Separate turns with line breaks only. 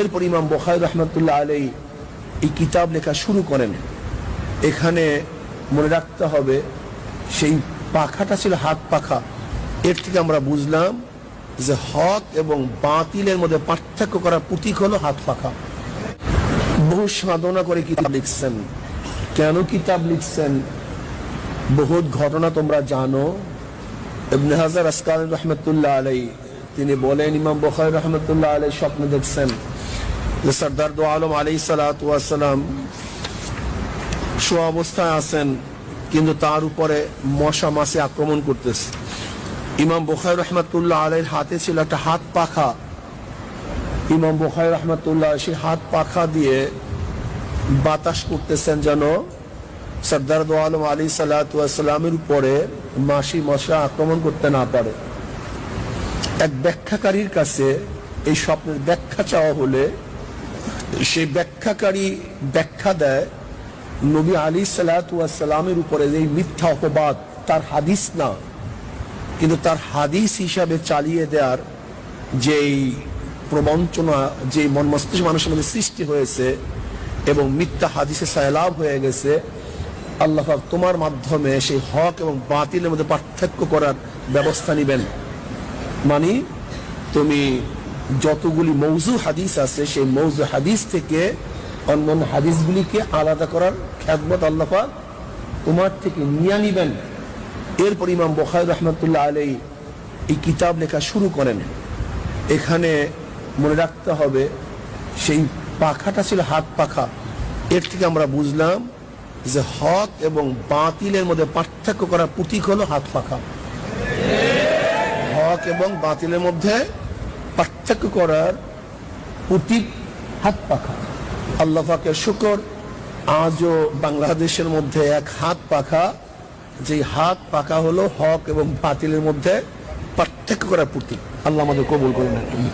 এরপর ইমাম বখাই রহমতুল্লাহ আলাই এই কিতাব লেখা শুরু করেন। এখানে মনে রাখতে হবে, সেই পাখাটা ছিল হাত পাখা। এর থেকে আমরা বুঝলাম যে হক এবং বাতিলের মধ্যে পার্থক্য করার প্রতীক হলো হাত পাখা। বহু সাধনা করে কিতাব লিখছেন। কেন কিতাব লিখছেন? বহুত ঘটনা তোমরা জানো। হাজার আসকান রহমতুল্লাহ আলাই তিনি বলেন, ইমাম বখারি রহমতুল্লাহ আলাই স্বপ্ন দেখছেন সর্দার দো আলম আলাই সালাম শো অবস্থায় আছেন, কিন্তু তার উপরে মশা মাসে আক্রমণ করতেছে। ইমাম বখাই রহমতুল্লাহ আলাইর হাতে ছিল একটা হাত পাখা। ইমাম বখাই রহমতুল্লাহ সেই হাত পাখা দিয়ে বাতাস করতেছেন যেন সর্দার দো আলম আলী সাল্লামের উপরে মাসি মশা আক্রমণ করতে না পারে। এক ব্যাখ্যাকারীর কাছে এই স্বপ্নের ব্যাখ্যা চাওয়া হলে সেই ব্যাখ্যাকারী ব্যাখ্যা দেয়, নবী আলী সাল্লামের উপরে যে মিথ্যা অপবাদ, তার হাদিস না। কিন্তু তার হাদিস হিসাবে চালিয়ে দেওয়ার যেই প্রবঞ্চনা যে মন মস্তিষ্ক মানুষের মধ্যে সৃষ্টি হয়েছে এবং মিথ্যা হাদিসে সায়লাভ হয়ে গেছে, আল্লাহ তোমার মাধ্যমে সেই হক এবং বাতিলের মধ্যে পার্থক্য করার ব্যবস্থা নেবেন। মানে তুমি যতগুলি মৌজু হাদিস আছে, সেই মৌজু হাদিস থেকে অন্য অন্যান্য হাদিসগুলিকে আলাদা করার খ্যাতমত আল্লাহ পাক তোমার থেকে নিয়ে নিবেন। এরপর ইমাম বখাই রহমতুল্লাহ আলাই এই কিতাব লেখা শুরু করেন। এখানে মনে রাখতে হবে, সেই পাখাটা ছিল হাত পাখা। এর থেকে আমরা বুঝলাম যে হক এবং বাতিলের মধ্যে পার্থক্য করার প্রতীক হলো হাত পাখা। হক এবং বাতিলের মধ্যে পার্থক্য করার প্রতীক হাত পাখা। আল্লাহ পাকের শুকর, আজও বাংলাদেশের মধ্যে এক হাত পাখা। যে হাত পাখা হলো হক এবং বাতিলের মধ্যে পার্থক্য করার প্রতীক। আল্লাহ আমাদের কবুল করে নেন।